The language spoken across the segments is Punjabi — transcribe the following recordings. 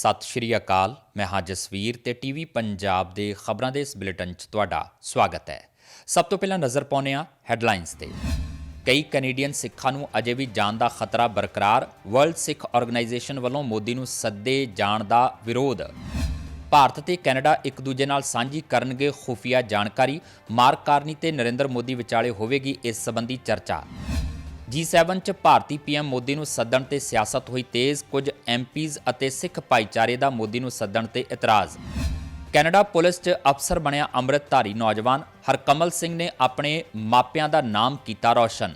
ਸਤਿ ਸ਼੍ਰੀ ਅਕਾਲ। ਮੈਂ ਹਾਂ ਜਸਵੀਰ ਤੇ ਟੀਵੀ ਪੰਜਾਬ ਦੇ ਖਬਰਾਂ ਦੇ ਇਸ ਬੁਲੇਟਿਨ 'ਚ ਤੁਹਾਡਾ ਸਵਾਗਤ ਹੈ। ਸਭ ਤੋਂ ਪਹਿਲਾਂ ਨਜ਼ਰ ਪਾਉਂਦੇ ਹਾਂ ਹੈਡਲਾਈਨਸ ਤੇ। ਕਈ ਕੈਨੇਡੀਅਨ ਸਿੱਖਾਂ ਨੂੰ ਅਜੇ ਵੀ ਜਾਨ ਦਾ ਖਤਰਾ ਬਰਕਰਾਰ, ਵਰਲਡ ਸਿੱਖ ਆਰਗੇਨਾਈਜੇਸ਼ਨ ਵੱਲੋਂ ਮੋਦੀ ਨੂੰ ਸੱਦੇ ਜਾਣ ਦਾ ਵਿਰੋਧ। ਭਾਰਤ ਤੇ ਕੈਨੇਡਾ ਇੱਕ ਦੂਜੇ ਨਾਲ ਸਾਂਝੀ ਕਰਨਗੇ ਖੁਫੀਆ ਜਾਣਕਾਰੀ। ਮਾਰਕ ਕਾਰਨੀ ਤੇ ਨਰਿੰਦਰ ਮੋਦੀ ਵਿਚਾਲੇ ਹੋਵੇਗੀ ਇਸ ਸੰਬੰਧੀ ਚਰਚਾ। G7 ਚ ਭਾਰਤੀ ਪੀਐਮ ਮੋਦੀ ਨੂੰ ਸੱਦਣ ਤੇ ਸਿਆਸਤ ਹੋਈ ਤੇਜ਼, ਕੁਝ ਐਮਪੀਜ਼ ਅਤੇ ਸਿੱਖ ਭਾਈਚਾਰੇ ਦਾ ਮੋਦੀ ਨੂੰ ਸੱਦਣ ਤੇ ਇਤਰਾਜ਼। ਕੈਨੇਡਾ ਪੁਲਿਸ 'ਚ ਅਫਸਰ ਬਣਿਆ ਅੰਮ੍ਰਿਤਧਾਰੀ ਨੌਜਵਾਨ, ਹਰਕਮਲ ਸਿੰਘ ਨੇ ਆਪਣੇ ਮਾਪਿਆਂ ਦਾ ਨਾਮ ਕੀਤਾ ਰੌਸ਼ਨ।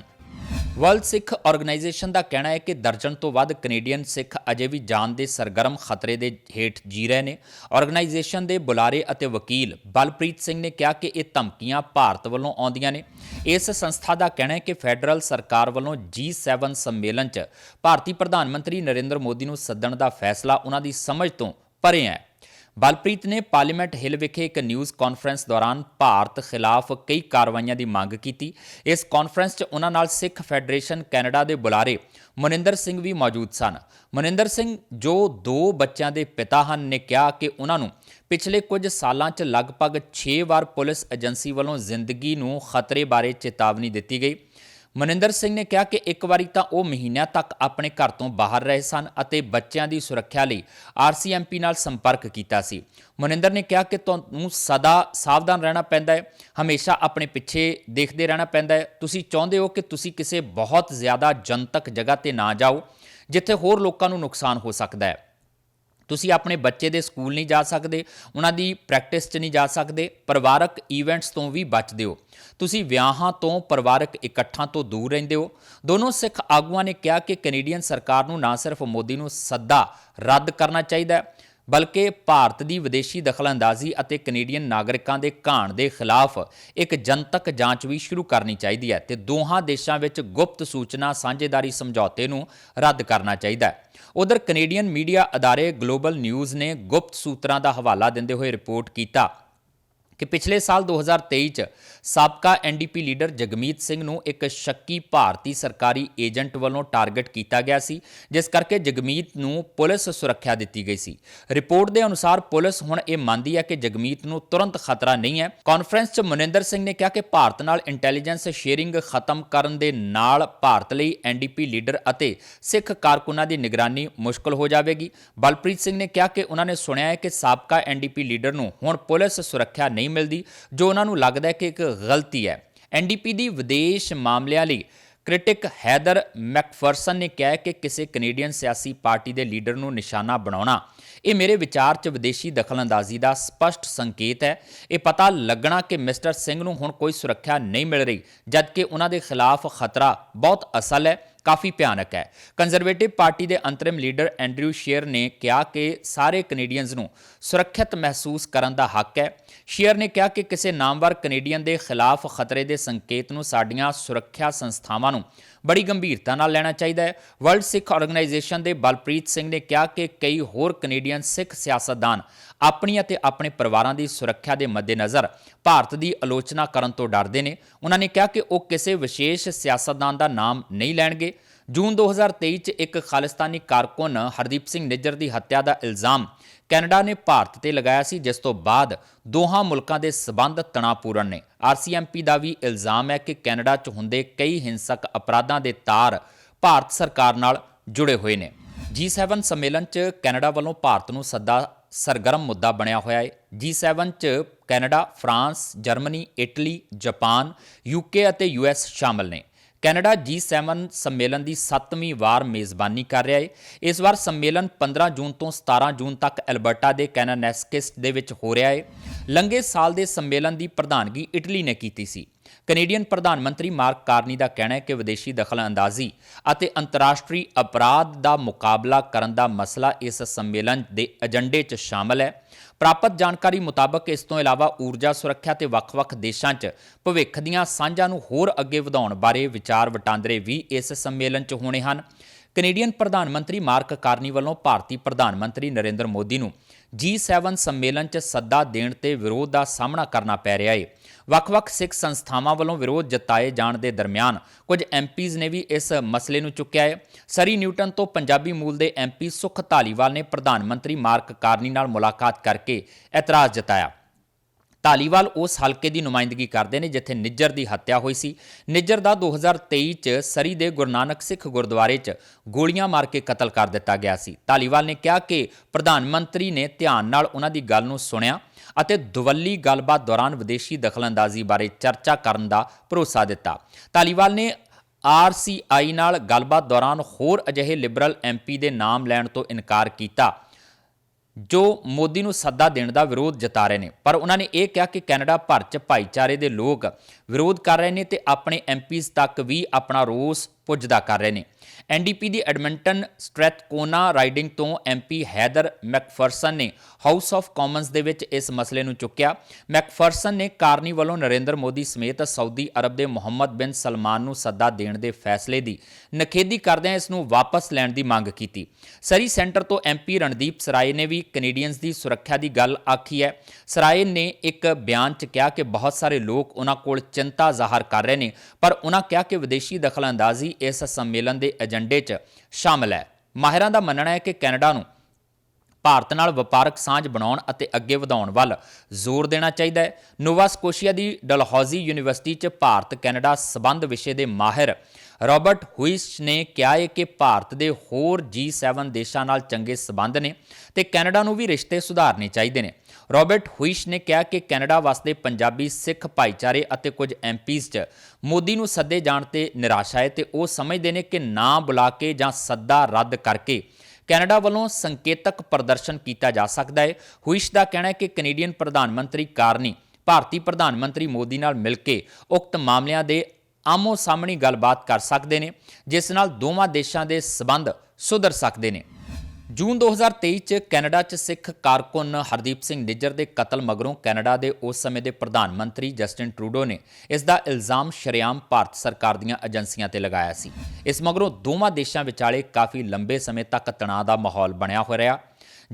ਵਰਲਡ ਸਿੱਖ ਆਰਗੇਨਾਈਜੇਸ਼ਨ ਦਾ ਕਹਿਣਾ ਹੈ ਕਿ ਦਰਜਨ ਤੋਂ ਵੱਧ ਕੈਨੇਡੀਅਨ ਸਿੱਖ ਅਜੇ ਵੀ ਜਾਨ ਦੇ ਸਰਗਰਮ ਖਤਰੇ ਦੇ ਹੇਠ ਜੀ ਰਹੇ ਨੇ। ਆਰਗੇਨਾਈਜੇਸ਼ਨ ਦੇ ਬੁਲਾਰੇ ਅਤੇ ਵਕੀਲ ਬਲਪ੍ਰੀਤ ਸਿੰਘ ਨੇ ਕਿਹਾ ਕਿ ਇਹ ਧਮਕੀਆਂ ਭਾਰਤ ਵੱਲੋਂ ਆਉਂਦੀਆਂ ਨੇ। ਇਸ ਸੰਸਥਾ ਦਾ ਕਹਿਣਾ ਹੈ ਕਿ ਫੈਡਰਲ ਸਰਕਾਰ ਵੱਲੋਂ G7 ਸੰਮੇਲਨ 'ਚ ਭਾਰਤੀ ਪ੍ਰਧਾਨ ਮੰਤਰੀ ਨਰਿੰਦਰ ਮੋਦੀ ਨੂੰ ਸੱਦਣ ਦਾ ਫੈਸਲਾ ਉਹਨਾਂ ਦੀ ਸਮਝ ਤੋਂ ਪਰੇ ਹੈ। ਬਲਪ੍ਰੀਤ ਨੇ ਪਾਰਲੀਮੈਂਟ ਹਿੱਲ ਵਿਖੇ ਇੱਕ ਨਿਊਜ਼ ਕਾਨਫਰੰਸ ਦੌਰਾਨ ਭਾਰਤ ਖਿਲਾਫ ਕਈ ਕਾਰਵਾਈਆਂ ਦੀ ਮੰਗ ਕੀਤੀ। ਇਸ ਕਾਨਫਰੰਸ 'ਚ ਉਹਨਾਂ ਨਾਲ ਸਿੱਖ ਫੈਡਰੇਸ਼ਨ ਕੈਨੇਡਾ ਦੇ ਬੁਲਾਰੇ ਮਨਿੰਦਰ ਸਿੰਘ ਵੀ ਮੌਜੂਦ ਸਨ। ਮਨਿੰਦਰ ਸਿੰਘ, ਜੋ ਦੋ ਬੱਚਿਆਂ ਦੇ ਪਿਤਾ ਹਨ, ਨੇ ਕਿਹਾ ਕਿ ਉਹਨਾਂ ਨੂੰ ਪਿਛਲੇ ਕੁਝ ਸਾਲਾਂ 'ਚ ਲਗਭਗ 6 ਵਾਰ ਪੁਲਿਸ ਏਜੰਸੀ ਵੱਲੋਂ ਜ਼ਿੰਦਗੀ ਨੂੰ ਖਤਰੇ ਬਾਰੇ ਚੇਤਾਵਨੀ ਦਿੱਤੀ ਗਈ। ਮਨਿੰਦਰ ਸਿੰਘ ਨੇ ਕਿਹਾ ਕਿ ਇੱਕ ਵਾਰੀ ਤਾਂ ਉਹ ਮਹੀਨਿਆਂ ਤੱਕ ਆਪਣੇ ਘਰ ਤੋਂ ਬਾਹਰ ਰਹੇ ਸਨ ਅਤੇ ਬੱਚਿਆਂ ਦੀ ਸੁਰੱਖਿਆ ਲਈ ਆਰਸੀਐਮਪੀ ਨਾਲ ਸੰਪਰਕ ਕੀਤਾ ਸੀ। ਮਨਿੰਦਰ ਨੇ ਕਿਹਾ ਕਿ ਤੁਹਾਨੂੰ ਸਦਾ ਸਾਵਧਾਨ ਰਹਿਣਾ ਪੈਂਦਾ ਹੈ, ਹਮੇਸ਼ਾ ਆਪਣੇ ਪਿੱਛੇ ਦੇਖਦੇ ਰਹਿਣਾ ਪੈਂਦਾ ਹੈ। ਤੁਸੀਂ ਚਾਹੁੰਦੇ ਹੋ ਕਿ ਤੁਸੀਂ ਕਿਸੇ ਬਹੁਤ ਜ਼ਿਆਦਾ ਜਨਤਕ ਜਗ੍ਹਾ ਤੇ ਨਾ ਜਾਓ, ਜਿੱਥੇ ਹੋਰ ਲੋਕਾਂ ਨੂੰ ਨੁਕਸਾਨ ਹੋ ਸਕਦਾ ਹੈ। ਤੁਸੀਂ ਆਪਣੇ ਬੱਚੇ ਦੇ ਸਕੂਲ ਨਹੀਂ ਜਾ ਸਕਦੇ, ਉਹਨਾਂ ਦੀ ਪ੍ਰੈਕਟਿਸ 'ਚ ਨਹੀਂ ਜਾ ਸਕਦੇ, ਪਰਿਵਾਰਕ ਈਵੈਂਟਸ ਤੋਂ ਵੀ ਬਚਦੇ ਹੋ। ਤੁਸੀਂ ਵਿਆਹਾਂ ਤੋਂ ਪਰਿਵਾਰਕ ਇਕੱਠਾਂ ਤੋਂ ਦੂਰ ਰਹਿੰਦੇ ਹੋ। ਦੋਨੋਂ ਸਿੱਖ ਆਗੂਆਂ ਨੇ ਕਿਹਾ ਕਿ ਕੈਨੇਡੀਅਨ ਸਰਕਾਰ ਨੂੰ ਨਾ ਸਿਰਫ ਮੋਦੀ ਨੂੰ ਸੱਦਾ ਰੱਦ ਕਰਨਾ ਚਾਹੀਦਾ ਹੈ। ਬਲਕਿ ਭਾਰਤ ਦੀ ਵਿਦੇਸ਼ੀ ਦਖਲਅੰਦਾਜ਼ੀ ਅਤੇ ਕੈਨੇਡੀਅਨ ਨਾਗਰਿਕਾਂ ਦੇ ਘਾਣ ਦੇ ਖਿਲਾਫ ਇੱਕ ਜਨਤਕ ਜਾਂਚ ਵੀ ਸ਼ੁਰੂ ਕਰਨੀ ਚਾਹੀਦੀ ਹੈ ਤੇ ਦੋਹਾਂ ਦੇਸ਼ਾਂ ਵਿੱਚ ਗੁਪਤ ਸੂਚਨਾ ਸਾਂਝੇਦਾਰੀ ਸਮਝੌਤੇ ਨੂੰ ਰੱਦ ਕਰਨਾ ਚਾਹੀਦਾ ਹੈ। ਉਧਰ ਕੈਨੇਡੀਅਨ ਮੀਡੀਆ ਅਦਾਰੇ ਗਲੋਬਲ ਨਿਊਜ਼ ਨੇ ਗੁਪਤ ਸੂਤਰਾਂ ਦਾ ਹਵਾਲਾ ਦਿੰਦੇ ਹੋਏ ਰਿਪੋਰਟ ਕੀਤਾ ਕਿ ਪਿਛਲੇ ਸਾਲ 2023 ਚ ਸਾਬਕਾ ਐਨਡੀਪੀ ਲੀਡਰ ਜਗਮੀਤ ਸਿੰਘ ਨੂੰ ਇੱਕ ਸ਼ੱਕੀ ਭਾਰਤੀ ਸਰਕਾਰੀ ਏਜੰਟ ਵੱਲੋਂ ਟਾਰਗੇਟ ਕੀਤਾ ਗਿਆ ਸੀ, ਜਿਸ ਕਰਕੇ ਜਗਮੀਤ ਨੂੰ ਪੁਲਿਸ ਸੁਰੱਖਿਆ ਦਿੱਤੀ ਗਈ ਸੀ। ਰਿਪੋਰਟ ਦੇ ਅਨੁਸਾਰ ਪੁਲਿਸ ਹੁਣ ਇਹ ਮੰਨਦੀ ਹੈ ਕਿ ਜਗਮੀਤ ਨੂੰ ਤੁਰੰਤ ਖਤਰਾ ਨਹੀਂ ਹੈ। ਕਾਨਫਰੰਸ 'ਚ ਮਨਿੰਦਰ ਸਿੰਘ ਨੇ ਕਿਹਾ ਕਿ ਭਾਰਤ ਨਾਲ ਇੰਟੈਲੀਜੈਂਸ ਸ਼ੇਅਰਿੰਗ ਖਤਮ ਕਰਨ ਦੇ ਨਾਲ ਭਾਰਤ ਲਈ ਐਨਡੀਪੀ ਲੀਡਰ ਅਤੇ ਸਿੱਖ ਕਾਰਕੁਨਾਂ ਦੀ ਨਿਗਰਾਨੀ ਮੁਸ਼ਕਲ ਹੋ ਜਾਵੇਗੀ। ਬਲਪ੍ਰੀਤ ਸਿੰਘ ਨੇ ਕਿਹਾ ਕਿ ਉਹਨਾਂ ਨੇ ਸੁਣਿਆ ਹੈ ਕਿ ਸਾਬਕਾ ਐਨਡੀਪੀ ਲੀਡਰ ਨੂੰ ਹੁਣ ਪੁਲਿਸ ਸੁਰੱਖਿਆ ਨਹੀਂ ਮਿਲਦੀ, ਜੋ ਉਹਨਾਂ ਨੂੰ ਲੱਗਦਾ ਹੈ ਕਿ ਇੱਕ ਗਲਤੀ ਹੈ। ਐਨਡੀਪੀ ਦੀ ਵਿਦੇਸ਼ ਮਾਮਲਿਆਂ ਲਈ ਕ੍ਰਿਟਿਕ ਹੈਦਰ ਮੈਕਫਰਸਨ ਨੇ ਕਿਹਾ ਕਿ ਕਿਸੇ ਕੈਨੇਡੀਅਨ ਸਿਆਸੀ ਪਾਰਟੀ ਦੇ ਲੀਡਰ ਨੂੰ ਨਿਸ਼ਾਨਾ ਬਣਾਉਣਾ, ਇਹ ਮੇਰੇ ਵਿਚਾਰ 'ਚ ਵਿਦੇਸ਼ੀ ਦਖਲਅੰਦਾਜ਼ੀ ਦਾ ਸਪਸ਼ਟ ਸੰਕੇਤ ਹੈ। ਇਹ ਪਤਾ ਲੱਗਣਾ ਕਿ ਮਿਸਟਰ ਸਿੰਘ ਨੂੰ ਹੁਣ ਕੋਈ ਸੁਰੱਖਿਆ ਨਹੀਂ ਮਿਲ ਰਹੀ, ਜਦਕਿ ਉਹਨਾਂ ਦੇ ਖਿਲਾਫ ਖਤਰਾ ਬਹੁਤ ਅਸਲ ਹੈ। ਕਾਫੀ ਭਿਆਨਕ ਹੈ। ਕੰਜ਼ਰਵੇਟਿਵ ਪਾਰਟੀ ਦੇ ਅੰਤਰਿਮ ਲੀਡਰ ਐਂਡਰਿਊ ਸ਼ੇਅਰ ਨੇ ਕਿਹਾ ਕਿ ਸਾਰੇ ਕੈਨੇਡੀਅਨਸ ਨੂੰ ਸੁਰੱਖਿਅਤ ਮਹਿਸੂਸ ਕਰਨ ਦਾ ਹੱਕ ਹੈ। ਸ਼ੇਅਰ ਨੇ ਕਿਹਾ ਕਿ ਕਿਸੇ ਨਾਮਵਰ ਕੈਨੇਡੀਅਨ ਦੇ ਖਿਲਾਫ ਖਤਰੇ ਦੇ ਸੰਕੇਤ ਨੂੰ ਸਾਡੀਆਂ ਸੁਰੱਖਿਆ ਸੰਸਥਾਵਾਂ ਨੂੰ ਬੜੀ ਗੰਭੀਰਤਾ ਨਾਲ ਲੈਣਾ ਚਾਹੀਦਾ ਹੈ। ਵਰਲਡ ਸਿੱਖ ਆਰਗੇਨਾਈਜੇਸ਼ਨ ਦੇ ਬਲਪ੍ਰੀਤ ਸਿੰਘ ਨੇ ਕਿਹਾ ਕਿ ਕਈ ਹੋਰ ਕੈਨੇਡੀਅਨ ਸਿੱਖ ਸਿਆਸਤਦਾਨ ਆਪਣੀ ਅਤੇ ਆਪਣੇ ਪਰਿਵਾਰਾਂ ਦੀ ਸੁਰੱਖਿਆ ਦੇ ਮੱਦੇਨਜ਼ਰ ਭਾਰਤ ਦੀ ਆਲੋਚਨਾ ਕਰਨ ਤੋਂ ਡਰਦੇ ਨੇ। ਉਹਨਾਂ ਨੇ ਕਿਹਾ ਕਿ ਉਹ ਕਿਸੇ ਵਿਸ਼ੇਸ਼ ਸਿਆਸਤਦਾਨ ਦਾ ਨਾਮ ਨਹੀਂ ਲੈਣਗੇ। ਜੂਨ 2023 ਚ ਇੱਕ ਖਾਲਿਸਤਾਨੀ ਕਾਰਕੁਨ ਹਰਦੀਪ ਸਿੰਘ ਨਿੱਜਰ ਦੀ ਹੱਤਿਆ ਦਾ ਇਲਜ਼ਾਮ ਕੈਨੇਡਾ ਨੇ ਭਾਰਤ ਤੇ ਲਗਾਇਆ ਸੀ, ਜਿਸ ਤੋਂ ਬਾਅਦ ਦੋਹਾਂ ਮੁਲਕਾਂ ਦੇ ਸਬੰਧ ਤਣਾਪੂਰਨ ਨੇ। ਆਰਸੀਐਮਪੀ ਦਾ ਵੀ ਇਲਜ਼ਾਮ ਹੈ ਕਿ ਕੈਨੇਡਾ 'ਚ ਹੁੰਦੇ ਕਈ ਹਿੰਸਕ ਅਪਰਾਧਾਂ ਦੇ ਤਾਰ ਭਾਰਤ ਸਰਕਾਰ ਨਾਲ ਜੁੜੇ ਹੋਏ ਨੇ। G7 ਸੰਮੇਲਨ 'ਚ ਕੈਨੇਡਾ ਵੱਲੋਂ ਭਾਰਤ ਨੂੰ ਸੱਦਾ ਸਰਗਰਮ ਮੁੱਦਾ ਬਣਿਆ ਹੋਇਆ ਹੈ। G7 'ਚ Canada, France, Germany, Italy, Japan, UK ਅਤੇ ਯੂਐਸ ਸ਼ਾਮਲ ਨੇ। ਕੈਨੇਡਾ G7 ਸੰਮੇਲਨ ਦੀ 7ਵੀਂ ਵਾਰ ਮੇਜ਼ਬਾਨੀ ਕਰ ਰਿਹਾ ਹੈ। ਇਸ ਵਾਰ ਸੰਮੇਲਨ 15 ਜੂਨ ਤੋਂ 17 ਜੂਨ ਤੱਕ ਐਲਬਰਟਾ ਦੇ ਕੈਨਾਨੈਸਕਿਸ ਦੇ ਵਿੱਚ ਹੋ ਰਿਹਾ ਹੈ। ਲੰਘੇ ਸਾਲ ਦੇ ਸੰਮੇਲਨ ਦੀ ਪ੍ਰਧਾਨਗੀ ਇਟਲੀ ਨੇ ਕੀਤੀ ਸੀ। ਕੈਨੇਡੀਅਨ ਪ੍ਰਧਾਨ ਮੰਤਰੀ ਮਾਰਕ ਕਾਰਨੀ ਦਾ ਕਹਿਣਾ ਹੈ ਕਿ ਵਿਦੇਸ਼ੀ ਦਖਲਅੰਦਾਜ਼ੀ ਅਤੇ ਅੰਤਰਰਾਸ਼ਟਰੀ ਅਪਰਾਧ ਦਾ ਮੁਕਾਬਲਾ ਕਰਨ ਦਾ ਮਸਲਾ ਇਸ ਸੰਮੇਲਨ ਦੇ ਏਜੰਡੇ 'ਚ ਸ਼ਾਮਲ ਹੈ। ਪ੍ਰਾਪਤ ਜਾਣਕਾਰੀ ਮੁਤਾਬਕ ਇਸ ਤੋਂ ਇਲਾਵਾ ਊਰਜਾ ਸੁਰੱਖਿਆ ਤੇ ਵੱਖ-ਵੱਖ ਦੇਸ਼ਾਂ 'ਚ ਭਵਿੱਖ ਦੀਆਂ ਸਾਂਝਾਂ ਨੂੰ ਹੋਰ ਅੱਗੇ ਵਧਾਉਣ ਬਾਰੇ ਵਿਚਾਰ ਵਟਾਂਦਰੇ ਵੀ ਇਸ ਸੰਮੇਲਨ 'ਚ ਹੋਣੇ ਹਨ। ਕੈਨੇਡੀਅਨ ਪ੍ਰਧਾਨ ਮੰਤਰੀ ਮਾਰਕ ਕਾਰਨੀ ਵੱਲੋਂ ਭਾਰਤੀ ਪ੍ਰਧਾਨ ਮੰਤਰੀ ਨਰਿੰਦਰ ਮੋਦੀ ਨੂੰ G7 ਸੰਮੇਲਨ 'ਚ ਸੱਦਾ ਦੇਣ ਤੇ ਵਿਰੋਧ ਦਾ ਸਾਹਮਣਾ ਕਰਨਾ ਪੈ ਰਿਹਾ ਏ। ਵੱਖ-ਵੱਖ ਸਿੱਖ ਸੰਸਥਾਵਾਂ ਵੱਲੋਂ ਵਿਰੋਧ ਜਤਾਏ ਜਾਣ ਦੇ ਦਰਮਿਆਨ ਕੁਝ ਐਮਪੀਜ਼ ਨੇ ਵੀ ਇਸ ਮਸਲੇ ਨੂੰ ਚੁੱਕਿਆ ਏ। ਸਰੀ ਨਿਊਟਨ ਤੋਂ ਪੰਜਾਬੀ ਮੂਲ ਦੇ ਐਮਪੀ ਸੁਖ ਧਾਲੀਵਾਲ ਨੇ ਪ੍ਰਧਾਨ ਮੰਤਰੀ ਮਾਰਕ ਕਾਰਨੀ ਨਾਲ ਮੁਲਾਕਾਤ ਕਰਕੇ ਇਤਰਾਜ਼ ਜਤਾਇਆ। ਧਾਲੀਵਾਲ ਉਸ ਹਲਕੇ ਦੀ ਨੁਮਾਇੰਦਗੀ ਕਰਦੇ ਨੇ, ਜਿੱਥੇ ਨਿੱਜਰ ਦੀ ਹੱਤਿਆ ਹੋਈ ਸੀ। ਨਿੱਜਰ ਦਾ 2023 ਚ ਸਰੀ ਦੇ ਗੁਰੂ ਨਾਨਕ ਸਿੱਖ ਗੁਰਦੁਆਰੇ 'ਚ ਗੋਲੀਆਂ ਮਾਰ ਕੇ ਕਤਲ ਕਰ ਦਿੱਤਾ ਗਿਆ ਸੀ। ਧਾਲੀਵਾਲ ਨੇ ਕਿਹਾ ਕਿ ਪ੍ਰਧਾਨ ਮੰਤਰੀ ਨੇ ਧਿਆਨ ਨਾਲ ਉਹਨਾਂ ਦੀ ਗੱਲ ਨੂੰ ਸੁਣਿਆ ਅਤੇ ਦੁਵੱਲੀ ਗੱਲਬਾਤ ਦੌਰਾਨ ਵਿਦੇਸ਼ੀ ਦਖਲਅੰਦਾਜ਼ੀ ਬਾਰੇ ਚਰਚਾ ਕਰਨ ਦਾ ਭਰੋਸਾ ਦਿੱਤਾ। ਧਾਲੀਵਾਲ ਨੇ ਆਰਸੀਆਈ ਨਾਲ ਗੱਲਬਾਤ ਦੌਰਾਨ ਹੋਰ ਅਜਿਹੇ ਲਿਬਰਲ ਐਮਪੀ ਦੇ ਨਾਮ ਲੈਣ ਤੋਂ ਇਨਕਾਰ ਕੀਤਾ। ਜੋ ਮੋਦੀ ਨੂੰ ਸੱਦਾ ਦੇਣ ਦਾ ਵਿਰੋਧ ਜਤਾ ਰਹੇ ਨੇ। ਪਰ ਉਹਨਾਂ ਨੇ ਇਹ ਕਿਹਾ ਕਿ ਕੈਨੇਡਾ ਭਰ 'ਚ ਭਾਈਚਾਰੇ ਦੇ ਲੋਕ ਵਿਰੋਧ ਕਰ ਰਹੇ ਨੇ ਤੇ ਆਪਣੇ ਐਮਪੀਜ਼ ਤੱਕ ਵੀ ਆਪਣਾ ਰੋਸ ਪੁੱਜਦਾ ਕਰ ਰਹੇ ਨੇ। ਐਨਡੀਪੀ ਦੀ ਐਡਮਿੰਟਨ ਸਟ੍ਰੈਥਕੋਨਾ ਰਾਈਡਿੰਗ ਤੋਂ ਐਮਪੀ ਹੈਦਰ ਮੈਕਫਰਸਨ ਨੇ ਹਾਊਸ ਆਫ ਕਾਮਨਸ ਦੇ ਵਿੱਚ ਇਸ ਮਸਲੇ ਨੂੰ ਚੁੱਕਿਆ। ਮੈਕਫਰਸਨ ਨੇ ਕਾਰਨੀ ਵੱਲੋਂ ਨਰਿੰਦਰ ਮੋਦੀ ਸਮੇਤ ਸਾਊਦੀ ਅਰਬ ਦੇ ਮੁਹੰਮਦ ਬਿਨ ਸਲਮਾਨ ਨੂੰ ਸੱਦਾ ਦੇਣ ਦੇ ਫੈਸਲੇ ਦੀ ਨਖੇਦੀ ਕਰਦਿਆਂ ਇਸ ਨੂੰ ਵਾਪਸ ਲੈਣ ਦੀ ਮੰਗ ਕੀਤੀ। ਸਰੀ ਸੈਂਟਰ ਤੋਂ ਐਮਪੀ ਰਣਦੀਪ ਸਰਾਏ ਨੇ ਵੀ ਕੈਨੇਡੀਅਨਸ ਦੀ ਸੁਰੱਖਿਆ ਦੀ ਗੱਲ ਆਖੀ ਹੈ। ਸਰਾਏ ਨੇ ਇੱਕ ਬਿਆਨ 'ਚ ਕਿਹਾ ਕਿ ਬਹੁਤ ਸਾਰੇ ਲੋਕ ਉਹਨਾਂ ਕੋਲ ਚਿੰਤਾ ਜ਼ਾਹਰ ਕਰ ਰਹੇ ਨੇ, ਪਰ ਉਹਨਾਂ ਕਿਹਾ ਕਿ ਵਿਦੇਸ਼ੀ ਦਖਲਅੰਦਾਜ਼ੀ ਇਸ ਸੰਮੇਲਨ ਦੇ ਏਜੰਡੇ 'ਚ ਸ਼ਾਮਲ ਹੈ। ਮਾਹਿਰਾਂ ਦਾ ਮੰਨਣਾ ਹੈ ਕਿ ਕੈਨੇਡਾ ਨੂੰ ਭਾਰਤ ਨਾਲ ਵਪਾਰਕ ਸਾਂਝ ਬਣਾਉਣ ਅਤੇ ਅੱਗੇ ਵਧਾਉਣ ਵੱਲ ਜ਼ੋਰ ਦੇਣਾ ਚਾਹੀਦਾ ਹੈ। ਨੋਵਾ ਸਕੋਸ਼ੀਆ ਦੀ ਡਲਹੌਜ਼ੀ ਯੂਨੀਵਰਸਿਟੀ 'ਚ ਭਾਰਤ ਕੈਨੇਡਾ ਸਬੰਧ ਵਿਸ਼ੇ ਦੇ ਮਾਹਿਰ ਰਾਬਰਟ ਹੁਇਸ ਨੇ ਕਿਹਾ ਹੈ ਕਿ ਭਾਰਤ ਦੇ ਹੋਰ G7 ਦੇਸ਼ਾਂ ਨਾਲ ਚੰਗੇ ਸਬੰਧ ਨੇ ਤੇ ਕੈਨੇਡਾ ਨੂੰ ਵੀ ਰਿਸ਼ਤੇ ਸੁਧਾਰਨੇ ਚਾਹੀਦੇ ਨੇ। ਰਾਬਰਟ ਹੁਇਸ ਨੇ ਕਿਹਾ ਕਿ ਕੈਨੇਡਾ ਵਾਸਤੇ ਪੰਜਾਬੀ ਸਿੱਖ ਭਾਈਚਾਰੇ ਅਤੇ ਕੁਝ ਐਮਪੀਜ਼ 'ਚ ਮੋਦੀ ਨੂੰ ਸੱਦੇ ਜਾਣ ਤੇ ਨਿਰਾਸ਼ਾ ਹੈ ਤੇ ਉਹ ਸਮਝਦੇ ਨੇ ਕਿ ਨਾ ਬੁਲਾ ਕੇ ਜਾਂ ਸੱਦਾ ਰੱਦ ਕਰਕੇ ਕੈਨੇਡਾ ਵੱਲੋਂ ਸੰਕੇਤਕ ਪ੍ਰਦਰਸ਼ਨ ਕੀਤਾ ਜਾ ਸਕਦਾ ਹੈ। ਹੁਇਸ਼ ਦਾ ਕਹਿਣਾ ਹੈ ਕਿ ਕੈਨੇਡੀਅਨ ਪ੍ਰਧਾਨ ਮੰਤਰੀ ਕਾਰਨੀ, ਭਾਰਤੀ ਪ੍ਰਧਾਨ ਮੰਤਰੀ ਮੋਦੀ ਨਾਲ ਮਿਲ ਕੇ ਉਕਤ ਮਾਮਲਿਆਂ ਦੇ ਆਮੋ ਸਾਹਮਣੀ ਗੱਲਬਾਤ ਕਰ ਸਕਦੇ ਨੇ, ਜਿਸ ਨਾਲ ਦੋਵਾਂ ਦੇਸ਼ਾਂ ਦੇ ਸਬੰਧ ਸੁਧਰ ਸਕਦੇ ਨੇ। ਜੂਨ 2023 ਚ ਕੈਨੇਡਾ ਚ ਸਿੱਖ ਕਾਰਕੁਨ ਹਰਦੀਪ ਸਿੰਘ ਨਿੱਜਰ ਦੇ ਕਤਲ ਮਗਰੋਂ ਕੈਨੇਡਾ ਦੇ ਉਸ ਸਮੇਂ ਦੇ ਪ੍ਰਧਾਨ ਮੰਤਰੀ ਜਸਟਿਨ ਟਰੂਡੋ ਨੇ ਇਸ ਦਾ ਇਲਜ਼ਾਮ ਸ਼ਰੇਆਮ ਭਾਰਤ ਸਰਕਾਰ ਦੀਆਂ ਏਜੰਸੀਆਂ ਤੇ ਲਗਾਇਆ ਸੀ। ਇਸ ਮਗਰੋਂ ਦੋਵਾਂ ਦੇਸ਼ਾਂ ਵਿਚਾਲੇ ਕਾਫੀ ਲੰਬੇ ਸਮੇਂ ਤੱਕ ਤਣਾਅ ਦਾ ਮਾਹੌਲ ਬਣਿਆ ਹੋਇਆ ਰਿਹਾ।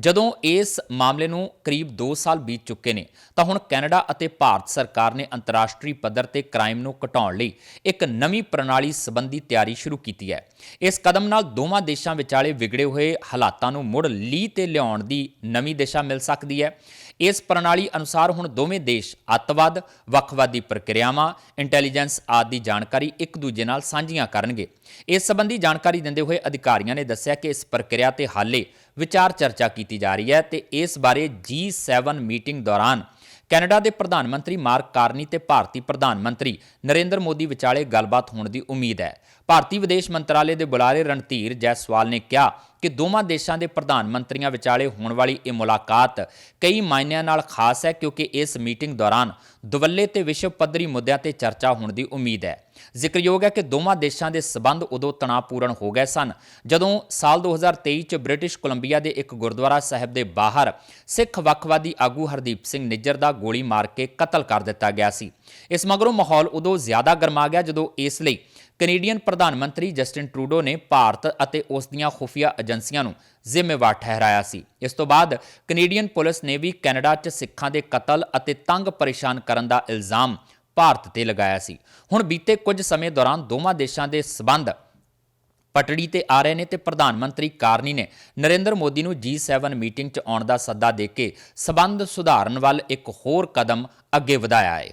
ਜਦੋਂ ਇਸ ਮਾਮਲੇ ਨੂੰ ਕਰੀਬ 2 ਸਾਲ ਬੀਤ ਚੁੱਕੇ ਨੇ, ਤਾਂ ਹੁਣ ਕੈਨੇਡਾ ਅਤੇ ਭਾਰਤ ਸਰਕਾਰ ਨੇ ਅੰਤਰਰਾਸ਼ਟਰੀ ਪੱਧਰ ਤੇ ਕ੍ਰਾਈਮ ਨੂੰ ਘਟਾਉਣ ਲਈ ਇੱਕ ਨਵੀਂ ਪ੍ਰਣਾਲੀ ਸੰਬੰਧੀ ਤਿਆਰੀ ਸ਼ੁਰੂ ਕੀਤੀ ਹੈ। ਇਸ ਕਦਮ ਨਾਲ ਦੋਵਾਂ ਦੇਸ਼ਾਂ ਵਿਚਾਲੇ ਵਿਗੜੇ ਹੋਏ ਹਾਲਾਤਾਂ ਨੂੰ ਮੁੜ ਲੀਹ ਤੇ ਲਿਆਉਣ ਦੀ ਨਵੀਂ ਦਿਸ਼ਾ ਮਿਲ ਸਕਦੀ ਹੈ। ਇਸ ਪ੍ਰਣਾਲੀ ਅਨੁਸਾਰ ਹੁਣ ਦੋਵੇਂ ਦੇਸ਼ ਅੱਤਵਾਦ, ਵੱਖਵਾਦੀ ਪ੍ਰਕਿਰਿਆਵਾਂ, ਇੰਟੈਲੀਜੈਂਸ ਆਦਿ ਦੀ ਜਾਣਕਾਰੀ ਇੱਕ ਦੂਜੇ ਨਾਲ ਸਾਂਝੀਆਂ ਕਰਨਗੇ। ਇਸ ਸੰਬੰਧੀ ਜਾਣਕਾਰੀ ਦਿੰਦੇ ਹੋਏ ਅਧਿਕਾਰੀਆਂ ਨੇ ਦੱਸਿਆ ਕਿ ਇਸ ਪ੍ਰਕਿਰਿਆ ਤੇ ਹਾਲੇ ਵਿਚਾਰ ਚਰਚਾ ਕੀਤੀ ਜਾ ਰਹੀ ਹੈ ਤੇ ਇਸ ਬਾਰੇ G7 ਮੀਟਿੰਗ ਦੌਰਾਨ ਕੈਨੇਡਾ ਦੇ ਪ੍ਰਧਾਨ ਮੰਤਰੀ ਮਾਰਕ ਕਾਰਨੀ ਤੇ ਭਾਰਤੀ ਪ੍ਰਧਾਨ ਮੰਤਰੀ ਨਰਿੰਦਰ ਮੋਦੀ ਵਿਚਾਲੇ ਗੱਲਬਾਤ ਹੋਣ ਦੀ ਉਮੀਦ ਹੈ। ਭਾਰਤੀ ਵਿਦੇਸ਼ ਮੰਤਰਾਲੇ ਦੇ ਬੁਲਾਰੇ ਰਣਧੀਰ ਜੈਸਵਾਲ ਨੇ ਕਿਹਾ ਕਿ ਦੋਵਾਂ ਦੇਸ਼ਾਂ ਦੇ ਪ੍ਰਧਾਨ ਮੰਤਰੀਆਂ ਵਿਚਾਲੇ ਹੋਣ ਵਾਲੀ ਇਹ ਮੁਲਾਕਾਤ ਕਈ ਮਾਇਨਿਆਂ ਨਾਲ ਖਾਸ ਹੈ ਕਿਉਂਕਿ ਇਸ ਮੀਟਿੰਗ ਦੌਰਾਨ ਦੁਵੱਲੇ ਤੇ ਵਿਸ਼ਵ ਪੱਧਰੀ ਮੁੱਦਿਆਂ ਤੇ ਚਰਚਾ ਹੋਣ ਦੀ ਉਮੀਦ ਹੈ। ਜ਼ਿਕਰਯੋਗ ਹੈ ਕਿ ਦੋਵਾਂ ਦੇਸ਼ਾਂ ਦੇ ਸਬੰਧ ਉਦੋਂ ਤਣਾਅਪੂਰਨ ਹੋ ਗਏ ਸਨ ਜਦੋਂ ਸਾਲ 2023 ਚ ਬ੍ਰਿਟਿਸ਼ ਕੋਲੰਬੀਆ ਦੇ ਇੱਕ ਗੁਰਦੁਆਰਾ ਸਾਹਿਬ ਦੇ ਬਾਹਰ ਸਿੱਖ ਵੱਖਵਾਦੀ ਆਗੂ ਹਰਦੀਪ ਸਿੰਘ ਨਿੱਜਰ ਦਾ ਗੋਲੀ ਮਾਰ ਕੇ ਕਤਲ ਕਰ ਦਿੱਤਾ ਗਿਆ ਸੀ। ਇਸ ਮਗਰੋਂ ਮਾਹੌਲ ਉਦੋਂ ਜ਼ਿਆਦਾ ਗਰਮਾ ਗਿਆ ਜਦੋਂ ਇਸ ਲਈ ਕੈਨੇਡੀਅਨ ਪ੍ਰਧਾਨ ਮੰਤਰੀ ਜਸਟਿਨ ਟਰੂਡੋ ਨੇ ਭਾਰਤ ਅਤੇ ਉਸ ਦੀਆਂ ਖੁਫੀਆ ਏਜੰਸੀਆਂ ਨੂੰ ਜ਼ਿੰਮੇਵਾਰ ਠਹਿਰਾਇਆ ਸੀ। ਇਸ ਤੋਂ ਬਾਅਦ ਕੈਨੇਡੀਅਨ ਪੁਲਿਸ ਨੇ ਵੀ ਕੈਨੇਡਾ 'ਚ ਸਿੱਖਾਂ ਦੇ ਕਤਲ ਅਤੇ ਤੰਗ ਪਰੇਸ਼ਾਨ ਕਰਨ ਦਾ ਇਲਜ਼ਾਮ ਭਾਰਤ ਤੇ ਲਗਾਇਆ ਸੀ। ਹੁਣ ਬੀਤੇ ਕੁਝ ਸਮੇਂ ਦੌਰਾਨ ਦੋਵਾਂ ਦੇਸ਼ਾਂ ਦੇ ਸਬੰਧ ਪਟੜੀ ਤੇ ਆ ਰਹੇ ਨੇ ਤੇ ਪ੍ਰਧਾਨ ਮੰਤਰੀ ਕਾਰਨੀ ਨੇ ਨਰਿੰਦਰ ਮੋਦੀ ਨੂੰ G7 ਮੀਟਿੰਗ 'ਚ ਆਉਣ ਦਾ ਸੱਦਾ ਦੇ ਕੇ ਸਬੰਧ ਸੁਧਾਰਨ ਵੱਲ ਇੱਕ ਹੋਰ ਕਦਮ ਅੱਗੇ ਵਧਾਇਆ ਹੈ।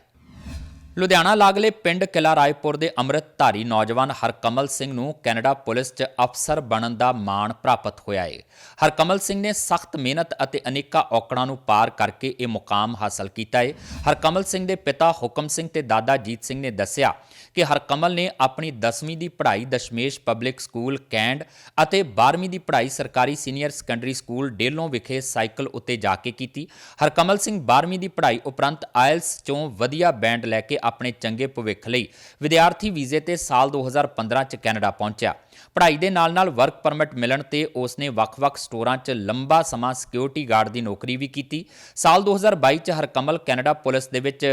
ਲੁਧਿਆਣਾ ਲਾਗਲੇ ਪਿੰਡ ਕਿਲਾ ਰਾਏਪੁਰ ਦੇ ਅੰਮ੍ਰਿਤਧਾਰੀ ਨੌਜਵਾਨ ਹਰਕਮਲ ਸਿੰਘ ਨੂੰ ਕੈਨੇਡਾ ਪੁਲਿਸ 'ਚ ਅਫਸਰ ਬਣਨ ਦਾ ਮਾਣ ਪ੍ਰਾਪਤ ਹੋਇਆ ਹੈ ਹਰਕਮਲ ਸਿੰਘ ਨੇ ਸਖਤ ਮਿਹਨਤ ਅਤੇ ਅਨੇਕਾਂ ਔਕੜਾਂ ਨੂੰ ਪਾਰ ਕਰਕੇ ਇਹ ਮੁਕਾਮ ਹਾਸਲ ਕੀਤਾ ਹੈ ਹਰਕਮਲ ਸਿੰਘ ਦੇ ਪਿਤਾ ਹੁਕਮ ਸਿੰਘ ਤੇ ਦਾਦਾ ਜੀਤ ਸਿੰਘ ਨੇ ਦੱਸਿਆ ਕਿ ਹਰਕਮਲ ਨੇ ਆਪਣੀ 10ਵੀਂ ਦੀ ਪੜ੍ਹਾਈ ਦਸ਼ਮੇਸ਼ ਪਬਲਿਕ ਸਕੂਲ ਕੈਂਡ ਅਤੇ 12ਵੀਂ ਦੀ ਪੜ੍ਹਾਈ ਸਰਕਾਰੀ ਸੀਨੀਅਰ ਸੈਕੰਡਰੀ ਸਕੂਲ ਡੇਲੋਂ ਵਿਖੇ ਸਾਈਕਲ ਉੱਤੇ ਜਾ ਕੇ ਕੀਤੀ। ਹਰਕਮਲ ਸਿੰਘ 12ਵੀਂ ਦੀ ਪੜ੍ਹਾਈ ਉਪਰੰਤ ਆਇਲਸ ਚੋਂ ਵਧੀਆ ਬੈਂਡ ਲੈ ਕੇ ਆਪਣੇ ਚੰਗੇ ਭਵਿੱਖ ਲਈ ਵਿਦਿਆਰਥੀ ਵੀਜ਼ੇ ਤੇ ਸਾਲ 2015 ਚ ਕੈਨੇਡਾ ਪਹੁੰਚਿਆ। ਪੜ੍ਹਾਈ ਦੇ ਨਾਲ-ਨਾਲ ਵਰਕ ਪਰਮਿਟ ਮਿਲਣ ਤੇ ਉਸ ਨੇ ਵੱਖ-ਵੱਖ ਸਟੋਰਾਂ 'ਚ ਲੰਬਾ ਸਮਾਂ ਸਿਕਿਉਰਿਟੀ ਗਾਰਡ ਦੀ ਨੌਕਰੀ ਵੀ ਕੀਤੀ। ਸਾਲ 2022 ਚ ਹਰਕਮਲ ਕੈਨੇਡਾ ਪੁਲਿਸ ਦੇ ਵਿੱਚ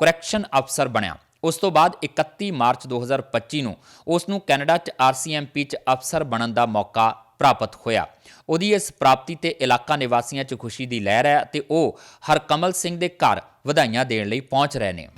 ਕਰੈਕਸ਼ਨ ਅਫਸਰ ਬਣਿਆ। ਉਸ ਤੋਂ ਬਾਅਦ 31 ਮਾਰਚ 2025 ਨੂੰ ਉਸ ਨੂੰ ਕੈਨੇਡਾ 'ਚ ਆਰਸੀਐਮਪੀ 'ਚ ਅਫਸਰ ਬਣਨ ਦਾ ਮੌਕਾ ਪ੍ਰਾਪਤ ਹੋਇਆ। ਉਹਦੀ ਇਸ ਪ੍ਰਾਪਤੀ ਤੇ ਇਲਾਕਾ ਨਿਵਾਸੀਆਂ 'ਚ ਖੁਸ਼ੀ ਦੀ ਲਹਿਰ ਹੈ ਤੇ ਉਹ ਹਰਕਮਲ ਸਿੰਘ ਦੇ ਘਰ ਵਧਾਈਆਂ ਦੇਣ ਲਈ ਪਹੁੰਚ ਰਹੇ ਨੇ।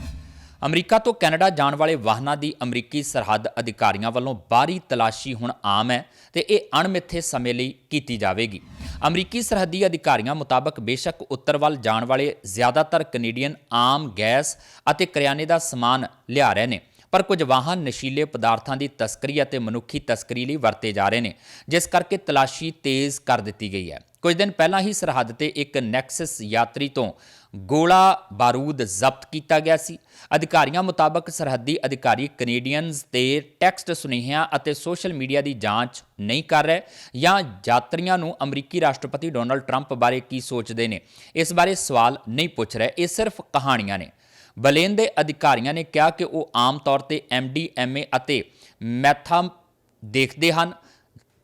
ਅਮਰੀਕਾ ਤੋਂ ਕੈਨੇਡਾ ਜਾਣ ਵਾਲੇ ਵਾਹਨਾਂ ਦੀ ਅਮਰੀਕੀ ਸਰਹੱਦ ਅਧਿਕਾਰੀਆਂ ਵੱਲੋਂ ਬਾਹਰੀ ਤਲਾਸ਼ੀ ਹੁਣ ਆਮ ਹੈ ਤੇ ਇਹ ਅਣਮਿੱਥੇ ਸਮੇਂ ਲਈ ਕੀਤੀ ਜਾਵੇਗੀ। ਅਮਰੀਕੀ ਸਰਹੱਦੀ ਅਧਿਕਾਰੀਆਂ ਮੁਤਾਬਕ ਬੇਸ਼ੱਕ ਉੱਤਰ ਵੱਲ ਜਾਣ ਵਾਲੇ ਜ਼ਿਆਦਾਤਰ ਕੈਨੇਡੀਅਨ ਆਮ ਗੈਸ ਅਤੇ ਕਰਿਆਨੇ ਦਾ ਸਮਾਨ ਲਿਆ ਰਹੇ ਨੇ, ਪਰ ਕੁਝ ਵਾਹਨ ਨਸ਼ੀਲੇ ਪਦਾਰਥਾਂ ਦੀ ਤਸਕਰੀ ਅਤੇ ਮਨੁੱਖੀ ਤਸਕਰੀ ਲਈ ਵਰਤੇ ਜਾ ਰਹੇ ਨੇ, ਜਿਸ ਕਰਕੇ ਤਲਾਸ਼ੀ ਤੇਜ਼ ਕਰ ਦਿੱਤੀ ਗਈ ਹੈ। ਕੁਝ ਦਿਨ ਪਹਿਲਾਂ ਹੀ ਸਰਹੱਦ ਤੇ ਇੱਕ ਨੈਕਸਸ ਯਾਤਰੀ ਤੋਂ ਗੋਲਾ ਬਾਰੂਦ ਜ਼ਬਤ ਕੀਤਾ ਗਿਆ ਸੀ। ਅਧਿਕਾਰੀਆਂ ਮੁਤਾਬਕ ਸਰਹੱਦੀ ਅਧਿਕਾਰੀ ਕੈਨੇਡੀਅਨਜ਼ ਤੇ ਟੈਕਸਟ ਸੁਨੇਹਿਆਂ ਅਤੇ ਸੋਸ਼ਲ ਮੀਡੀਆ ਦੀ ਜਾਂਚ ਨਹੀਂ ਕਰ ਰਹੇ ਜਾਂ ਯਾਤਰੀਆਂ ਨੂੰ ਅਮਰੀਕੀ ਰਾਸ਼ਟਰਪਤੀ ਡੋਨਲਡ ਟਰੰਪ ਬਾਰੇ ਕੀ ਸੋਚਦੇ ਨੇ, ਇਸ ਬਾਰੇ ਸਵਾਲ ਨਹੀਂ ਪੁੱਛ ਰਹੇ। ਇਹ ਸਿਰਫ ਕਹਾਣੀਆਂ ਨੇ। ਬਲੇਨ ਦੇ ਅਧਿਕਾਰੀਆਂ ਨੇ ਕਿਹਾ ਕਿ ਉਹ ਆਮ ਤੌਰ ਤੇ ਐਮਡੀਐਮਏ ਅਤੇ ਮੈਥਾਮ ਦੇਖਦੇ ਹਨ।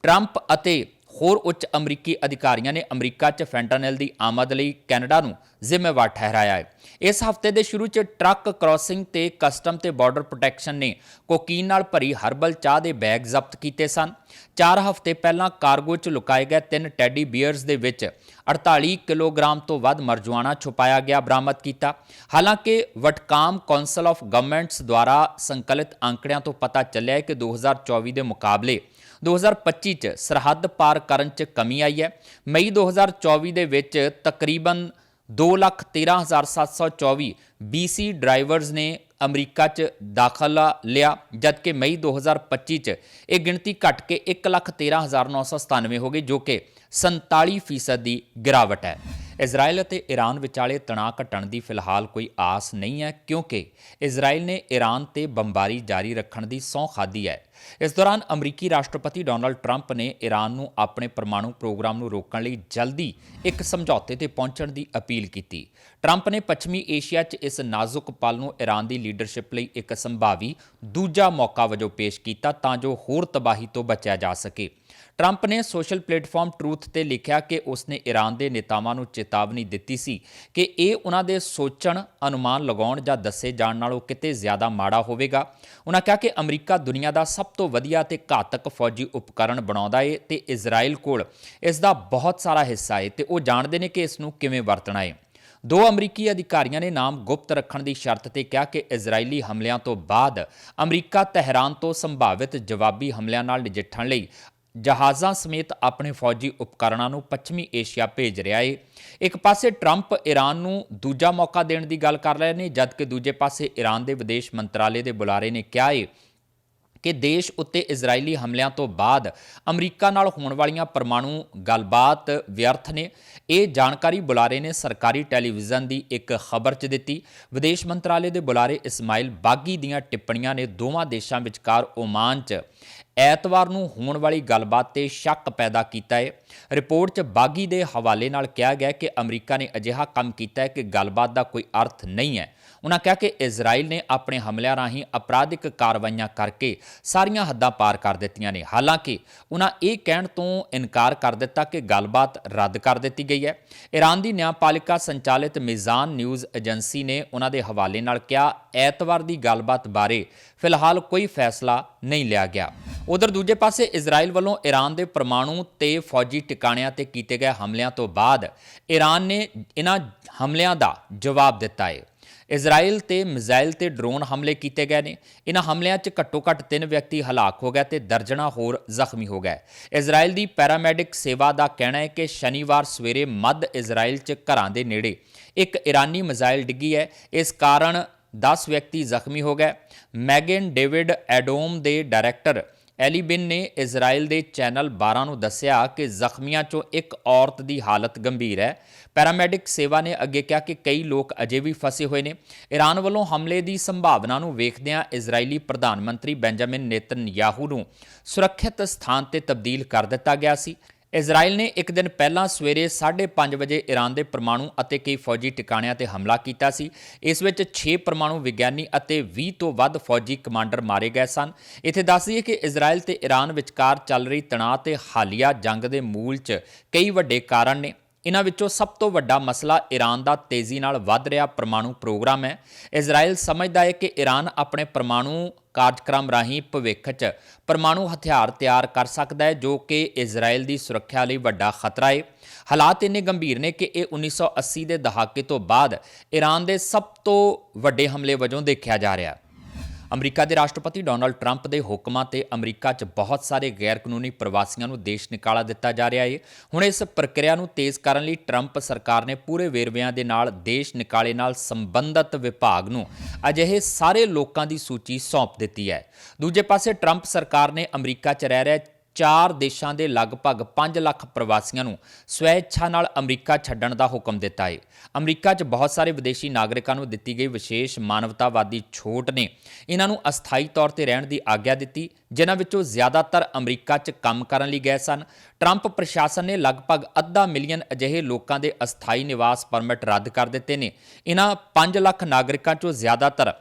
ਟਰੰਪ ਅਤੇ ਹੋਰ ਉੱਚ ਅਮਰੀਕੀ ਅਧਿਕਾਰੀਆਂ ਨੇ ਅਮਰੀਕਾ 'ਚ ਫੈਂਟਾਨਲ ਦੀ ਆਮਦ ਲਈ ਕੈਨੇਡਾ ਨੂੰ ਜ਼ਿੰਮੇਵਾਰ ਠਹਿਰਾਇਆ ਹੈ। ਇਸ ਹਫ਼ਤੇ ਦੇ ਸ਼ੁਰੂ 'ਚ ਟਰੱਕ ਕ੍ਰਾਸਿੰਗ ਤੇ ਕਸਟਮ ਤੇ ਬਾਰਡਰ ਪ੍ਰੋਟੈਕਸ਼ਨ ਨੇ ਕੋਕੀਨ ਨਾਲ ਭਰੀ ਹਰਬਲ ਚਾਹ ਦੇ ਬੈਗ ਜ਼ਬਤ ਕੀਤੇ ਸਨ। 4 ਹਫ਼ਤੇ ਪਹਿਲਾਂ ਕਾਰਗੋ 'ਚ ਲੁਕਾਏ ਗਏ ਤਿੰਨ ਟੈਡੀ ਬੀਅਰਸ ਦੇ ਵਿੱਚ 48 ਕਿਲੋਗ੍ਰਾਮ ਤੋਂ ਵੱਧ ਮਰਜੁਆਨਾ ਛੁਪਾਇਆ ਗਿਆ, ਬਰਾਮਦ ਕੀਤਾ। ਹਾਲਾਂਕਿ ਵਟਕਾਮ ਕੌਂਸਲ ਆਫ ਗਵਰਨਮੈਂਟਸ ਦੁਆਰਾ ਸੰਕਲਿਤ ਅੰਕੜਿਆਂ ਤੋਂ ਪਤਾ ਚੱਲਿਆ ਹੈ ਕਿ 2024 ਦੇ ਮੁਕਾਬਲੇ 2025 ਚ ਸਰਹੱਦ ਪਾਰ ਕਰਨ ਚ ਕਮੀ ਆਈ ਹੈ। ਮਈ 2024 ਦੇ ਵਿੱਚ ਤਕਰੀਬਨ 213724 BC ਡਰਾਈਵਰਸ ਨੇ ਅਮਰੀਕਾ 'ਚ ਦਾਖਲਾ ਲਿਆ, ਜਦਕਿ ਮਈ 2025 'ਚ ਇਹ ਗਿਣਤੀ ਘਟ ਕੇ 113997 ਹੋ ਗਈ, ਜੋ ਕਿ 47% ਦੀ ਗਿਰਾਵਟ ਹੈ। ਇਜ਼ਰਾਈਲ ਅਤੇ ਈਰਾਨ ਵਿਚਾਲੇ ਤਣਾਅ ਘਟਣ ਦੀ ਫਿਲਹਾਲ ਕੋਈ ਆਸ ਨਹੀਂ ਹੈ, ਕਿਉਂਕਿ ਇਜ਼ਰਾਈਲ ਨੇ ਈਰਾਨ ਤੇ ਬੰਬਾਰੀ ਜਾਰੀ ਰੱਖਣ ਦੀ ਸਹੁੰ ਖਾਧੀ ਹੈ। ਇਸ ਦੌਰਾਨ ਅਮਰੀਕੀ ਰਾਸ਼ਟਰਪਤੀ ਡੋਨਲਡ ਟਰੰਪ ਨੇ ਈਰਾਨ ਨੂੰ ਆਪਣੇ ਪਰਮਾਣੂ ਪ੍ਰੋਗਰਾਮ ਨੂੰ ਰੋਕਣ ਲਈ ਜਲਦੀ ਇੱਕ ਸਮਝੌਤੇ ਤੇ ਪਹੁੰਚਣ ਦੀ ਅਪੀਲ ਕੀਤੀ। ਟਰੰਪ ਨੇ ਪੱਛਮੀ ਏਸ਼ੀਆ 'ਚ ਇਸ ਨਾਜ਼ੁਕ ਪਲ ਨੂੰ ਈਰਾਨ ਦੀ ਲੀਡਰਸ਼ਿਪ ਲਈ ਇੱਕ ਸੰਭਾਵੀ ਦੂਜਾ ਮੌਕਾ ਵਜੋਂ ਪੇਸ਼ ਕੀਤਾ ਤਾਂ ਜੋ ਹੋਰ ਤਬਾਹੀ ਤੋਂ ਬਚਿਆ ਜਾ ਸਕੇ। ਟਰੰਪ ਨੇ ਸੋਸ਼ਲ ਪਲੇਟਫਾਰਮ ਟਰੂਥ ਤੇ ਲਿਖਿਆ ਕਿ ਉਸਨੇ ਈਰਾਨ ਦੇ ਨੇਤਾਵਾਂ ਨੂੰ ਚੇਤਾਵਨੀ ਦਿੱਤੀ ਸੀ ਕਿ ਇਹ ਉਹਨਾਂ ਦੇ ਸੋਚਣ, ਅਨੁਮਾਨ ਲਗਾਉਣ ਜਾਂ ਦੱਸੇ ਜਾਣ ਨਾਲੋਂ ਕਿਤੇ ਜ਼ਿਆਦਾ ਮਾੜਾ ਹੋਵੇਗਾ। ਉਹਨਾਂ ਕਿਹਾ ਕਿ ਅਮਰੀਕਾ ਦੁਨੀਆ ਦਾ ਸਭ ਤੋਂ ਵਧੀਆ ਤੇ ਘਾਤਕ ਫੌਜੀ ਉਪਕਰਣ ਬਣਾਉਂਦਾ ਏ ਤੇ ਇਜ਼ਰਾਈਲ ਕੋਲ ਇਸ ਦਾ ਬਹੁਤ ਸਾਰਾ ਹਿੱਸਾ ਏ ਤੇ ਉਹ ਜਾਣਦੇ ਨੇ ਕਿ ਇਸ ਨੂੰ ਕਿਵੇਂ ਵਰਤਣਾ ਏ। ਦੋ ਅਮਰੀਕੀ ਅਧਿਕਾਰੀਆਂ ਨੇ ਨਾਮ ਗੁਪਤ ਰੱਖਣ ਦੀ ਸ਼ਰਤ ਤੇ ਕਿਹਾ ਕਿ ਇਜ਼ਰਾਈਲੀ ਹਮਲਿਆਂ ਤੋਂ ਬਾਅਦ ਅਮਰੀਕਾ ਤਹਿਰਾਨ ਤੋਂ ਸੰਭਾਵਿਤ ਜਵਾਬੀ ਹਮਲਿਆਂ ਨਾਲ ਨਜਿੱਠਣ ਲਈ ਜਹਾਜ਼ਾਂ ਸਮੇਤ ਆਪਣੇ ਫੌਜੀ ਉਪਕਰਣਾਂ ਨੂੰ ਪੱਛਮੀ ਏਸ਼ੀਆ ਭੇਜ ਰਿਹਾ ਏ। ਇੱਕ ਪਾਸੇ ਟਰੰਪ ਈਰਾਨ ਨੂੰ ਦੂਜਾ ਮੌਕਾ ਦੇਣ ਦੀ ਗੱਲ ਕਰ ਰਹੇ ਨੇ, ਜਦਕਿ ਦੂਜੇ ਪਾਸੇ ਈਰਾਨ ਦੇ ਵਿਦੇਸ਼ ਮੰਤਰਾਲੇ ਦੇ ਬੁਲਾਰੇ ਨੇ ਕਿਹਾ ਏ ਕਿ ਦੇਸ਼ ਉੱਤੇ ਇਜ਼ਰਾਈਲੀ ਹਮਲਿਆਂ ਤੋਂ ਬਾਅਦ ਅਮਰੀਕਾ ਨਾਲ ਹੋਣ ਵਾਲੀਆਂ ਪਰਮਾਣੂ ਗੱਲਬਾਤ ਵਿਅਰਥ ਨੇ। ਇਹ ਜਾਣਕਾਰੀ ਬੁਲਾਰੇ ਨੇ ਸਰਕਾਰੀ ਟੈਲੀਵਿਜ਼ਨ ਦੀ ਇੱਕ ਖਬਰ 'ਚ ਦਿੱਤੀ। ਵਿਦੇਸ਼ ਮੰਤਰਾਲੇ ਦੇ ਬੁਲਾਰੇ ਇਸਮਾਇਲ ਬਾਗੀ ਦੀਆਂ ਟਿੱਪਣੀਆਂ ਨੇ ਦੋਵਾਂ ਦੇਸ਼ਾਂ ਵਿਚਕਾਰ ਓਮਾਨ 'ਚ ਐਤਵਾਰ ਨੂੰ ਹੋਣ ਵਾਲੀ ਗੱਲਬਾਤ ਤੇ ਸ਼ੱਕ ਪੈਦਾ ਕੀਤਾ ਹੈ। ਰਿਪੋਰਟ 'ਚ ਬਾਗੀ ਦੇ ਹਵਾਲੇ ਨਾਲ ਕਿਹਾ ਗਿਆ ਕਿ ਅਮਰੀਕਾ ਨੇ ਅਜਿਹਾ ਕੰਮ ਕੀਤਾ ਹੈ ਕਿ ਗੱਲਬਾਤ ਦਾ ਕੋਈ ਅਰਥ ਨਹੀਂ ਹੈ। ਉਹਨਾਂ ਕਿਹਾ ਕਿ ਇਜ਼ਰਾਈਲ ਨੇ ਆਪਣੇ ਹਮਲਿਆਂ ਰਾਹੀਂ ਅਪਰਾਧਿਕ ਕਾਰਵਾਈਆਂ ਕਰਕੇ ਸਾਰੀਆਂ ਹੱਦਾਂ ਪਾਰ ਕਰ ਦਿੱਤੀਆਂ ਨੇ। ਹਾਲਾਂਕਿ ਉਹਨਾਂ ਇਹ ਕਹਿਣ ਤੋਂ ਇਨਕਾਰ ਕਰ ਦਿੱਤਾ ਕਿ ਗੱਲਬਾਤ ਰੱਦ ਕਰ ਦਿੱਤੀ ਗਈ ਹੈ। ਈਰਾਨ ਦੀ ਨਿਆਂਪਾਲਿਕਾ ਸੰਚਾਲਿਤ ਮਿਜ਼ਾਨ ਨਿਊਜ਼ ਏਜੰਸੀ ਨੇ ਉਹਨਾਂ ਦੇ ਹਵਾਲੇ ਨਾਲ ਕਿਹਾ, ਐਤਵਾਰ ਦੀ ਗੱਲਬਾਤ ਬਾਰੇ ਫਿਲਹਾਲ ਕੋਈ ਫੈਸਲਾ ਨਹੀਂ ਲਿਆ ਗਿਆ। ਉਧਰ ਦੂਜੇ ਪਾਸੇ ਇਜ਼ਰਾਈਲ ਵੱਲੋਂ ਈਰਾਨ ਦੇ ਪਰਮਾਣੂ ਤੇ ਫੌਜੀ ਟਿਕਾਣਿਆਂ ਤੇ ਕੀਤੇ ਗਏ ਹਮਲਿਆਂ ਤੋਂ ਬਾਅਦ ਈਰਾਨ ਨੇ ਇਹਨਾਂ ਹਮਲਿਆਂ ਦਾ ਜਵਾਬ ਦਿੱਤਾ ਹੈ ਇਜ਼ਰਾਈਲ ਤੇ ਮਿਜ਼ਾਈਲ ਤੇ ਡਰੋਨ ਹਮਲੇ ਕੀਤੇ ਗਏ ਨੇ। ਇਹਨਾਂ ਹਮਲਿਆਂ 'ਚ ਘੱਟੋ-ਘੱਟ 3 ਵਿਅਕਤੀ ਹਲਾਕ ਹੋ ਗਏ ਤੇ ਦਰਜਣਾ ਹੋਰ ਜ਼ਖਮੀ ਹੋ ਗਏ। ਇਜ਼ਰਾਈਲ ਦੀ ਪੈਰਾਮੈਡਿਕ ਸੇਵਾ ਦਾ ਕਹਿਣਾ ਹੈ ਕਿ ਸ਼ਨੀਵਾਰ ਸਵੇਰੇ ਮੱਧ ਇਜ਼ਰਾਈਲ 'ਚ ਘਰਾਂ ਦੇ ਨੇੜੇ ਇੱਕ ਇਰਾਨੀ ਮਿਜ਼ਾਈਲ ਡਿੱਗੀ ਹੈ। ਇਸ ਕਾਰਨ 10 ਵਿਅਕਤੀ ਜ਼ਖਮੀ ਹੋ ਗਏ। ਮੈਗਨ ਡੇਵਿਡ ਐਡੋਮ ਦੇ ਡਾਇਰੈਕਟਰ ਐਲੀਬਿਨ ਨੇ ਇਜ਼ਰਾਈਲ ਦੇ ਚੈਨਲ 12 ਨੂੰ ਦੱਸਿਆ ਕਿ ਜ਼ਖਮੀਆਂ 'ਚੋਂ ਇੱਕ ਔਰਤ ਦੀ ਹਾਲਤ ਗੰਭੀਰ ਹੈ। ਪੈਰਾਮੈਡਿਕ ਸੇਵਾ ਨੇ ਅੱਗੇ ਕਿਹਾ ਕਿ ਕਈ ਲੋਕ ਅਜੇ ਵੀ ਫਸੇ ਹੋਏ ਨੇ। ਈਰਾਨ ਵੱਲੋਂ ਹਮਲੇ ਦੀ ਸੰਭਾਵਨਾ ਨੂੰ ਵੇਖਦਿਆਂ ਇਜ਼ਰਾਈਲੀ ਪ੍ਰਧਾਨ ਮੰਤਰੀ ਬੈਂਜਾਮਿਨ ਨੇਤਨਯਾਹੂ ਨੂੰ ਸੁਰੱਖਿਅਤ ਸਥਾਨ ਤੇ ਤਬਦੀਲ ਕਰ ਦਿੱਤਾ ਗਿਆ ਸੀ। ਇਜ਼ਰਾਈਲ ਨੇ ਇੱਕ ਦਿਨ ਪਹਿਲਾਂ ਸਵੇਰੇ 5:30 ਵਜੇ ਈਰਾਨ ਦੇ ਪਰਮਾਣੂ ਅਤੇ ਕਈ ਫੌਜੀ ਟਿਕਾਣਿਆਂ ਤੇ ਹਮਲਾ ਕੀਤਾ ਸੀ। ਇਸ ਵਿੱਚ 6 ਪਰਮਾਣੂ ਵਿਗਿਆਨੀ ਅਤੇ 20 ਤੋਂ ਵੱਧ ਫੌਜੀ ਕਮਾਂਡਰ ਮਾਰੇ ਗਏ ਸਨ। ਇੱਥੇ ਦੱਸ ਦਈਏ ਕਿ ਇਜ਼ਰਾਈਲ ਤੇ ਈਰਾਨ ਵਿਚਕਾਰ ਚੱਲ ਰਹੀ ਤਣਾਅ ਤੇ ਹਾਲੀਆ ਜੰਗ ਦੇ ਮੂਲ 'ਚ ਕਈ ਵੱਡੇ ਕਾਰਨ ਨੇ। ਇਹਨਾਂ ਵਿੱਚੋਂ ਸਭ ਤੋਂ ਵੱਡਾ ਮਸਲਾ ਈਰਾਨ ਦਾ ਤੇਜ਼ੀ ਨਾਲ ਵੱਧ ਰਿਹਾ ਪਰਮਾਣੂ ਪ੍ਰੋਗਰਾਮ ਹੈ। ਇਜ਼ਰਾਈਲ ਸਮਝਦਾ ਹੈ ਕਿ ਈਰਾਨ ਆਪਣੇ ਪਰਮਾਣੂ ਕਾਰਜਕ੍ਰਮ ਰਾਹੀਂ ਭਵਿੱਖ 'ਚ ਪਰਮਾਣੂ ਹਥਿਆਰ ਤਿਆਰ ਕਰ ਸਕਦਾ ਹੈ, ਜੋ ਕਿ ਇਜ਼ਰਾਈਲ ਦੀ ਸੁਰੱਖਿਆ ਲਈ ਵੱਡਾ ਖਤਰਾ ਹੈ। ਹਾਲਾਤ ਇੰਨੇ ਗੰਭੀਰ ਨੇ ਕਿ ਇਹ 1980 ਦੇ ਦਹਾਕੇ ਤੋਂ ਬਾਅਦ ਈਰਾਨ ਦੇ ਸਭ ਤੋਂ ਵੱਡੇ ਹਮਲੇ ਵਜੋਂ ਦੇਖਿਆ ਜਾ ਰਿਹਾ ਹੈ। ਅਮਰੀਕਾ ਦੇ ਰਾਸ਼ਟਰਪਤੀ ਡੋਨਲਡ ਟਰੰਪ ਦੇ ਹੁਕਮਾਂ ਤੇ ਅਮਰੀਕਾ 'ਚ ਬਹੁਤ ਸਾਰੇ ਗੈਰ ਕਾਨੂੰਨੀ ਪ੍ਰਵਾਸੀਆਂ ਨੂੰ ਦੇਸ਼ ਨਿਕਾਲਾ ਦਿੱਤਾ ਜਾ ਰਿਹਾ ਏ। ਹੁਣ ਇਸ ਪ੍ਰਕਿਰਿਆ ਨੂੰ ਤੇਜ਼ ਕਰਨ ਲਈ ਟਰੰਪ ਸਰਕਾਰ ਨੇ ਪੂਰੇ ਵੇਰਵਿਆਂ ਦੇ ਨਾਲ ਦੇਸ਼ ਨਿਕਾਲੇ ਨਾਲ ਸੰਬੰਧਿਤ ਵਿਭਾਗ ਨੂੰ ਅਜਿਹੇ ਸਾਰੇ ਲੋਕਾਂ ਦੀ ਸੂਚੀ ਸੌਂਪ ਦਿੱਤੀ ਹੈ। ਦੂਜੇ ਪਾਸੇ ਟਰੰਪ ਸਰਕਾਰ ਨੇ ਅਮਰੀਕਾ 'ਚ ਰਹਿ ਰਹੇ ਚਾਰ ਦੇਸ਼ਾਂ ਦੇ ਲਗਭਗ 5 ਲੱਖ ਪ੍ਰਵਾਸੀਆਂ ਨੂੰ ਸਵੈਇੱਛਾ ਨਾਲ ਅਮਰੀਕਾ ਛੱਡਣ ਦਾ ਹੁਕਮ ਦਿੱਤਾ ਹੈ ਅਮਰੀਕਾ 'ਚ ਬਹੁਤ ਸਾਰੇ ਵਿਦੇਸ਼ੀ ਨਾਗਰਿਕਾਂ ਨੂੰ ਦਿੱਤੀ ਗਈ ਵਿਸ਼ੇਸ਼ ਮਾਨਵਤਾਵਾਦੀ ਛੋਟ ਨੇ ਇਹਨਾਂ ਨੂੰ ਅਸਥਾਈ ਤੌਰ ਤੇ ਰਹਿਣ ਦੀ ਆਗਿਆ ਦਿੱਤੀ, ਜਿਨ੍ਹਾਂ ਵਿੱਚੋਂ ਜ਼ਿਆਦਾਤਰ ਅਮਰੀਕਾ 'ਚ ਕੰਮ ਕਰਨ ਲਈ ਗਏ ਸਨ। ਟਰੰਪ ਪ੍ਰਸ਼ਾਸਨ ਨੇ ਲਗਭਗ ਅੱਧਾ ਮਿਲੀਅਨ ਅਜਿਹੇ ਲੋਕਾਂ ਦੇ ਅਸਥਾਈ ਨਿਵਾਸ ਪਰਮਿਟ ਰੱਦ ਕਰ ਦਿੱਤੇ ਨੇ। ਇਹਨਾਂ 5 ਲੱਖ ਨਾਗਰਿਕਾਂ 'ਚੋਂ ਜ਼ਿਆਦਾਤਰ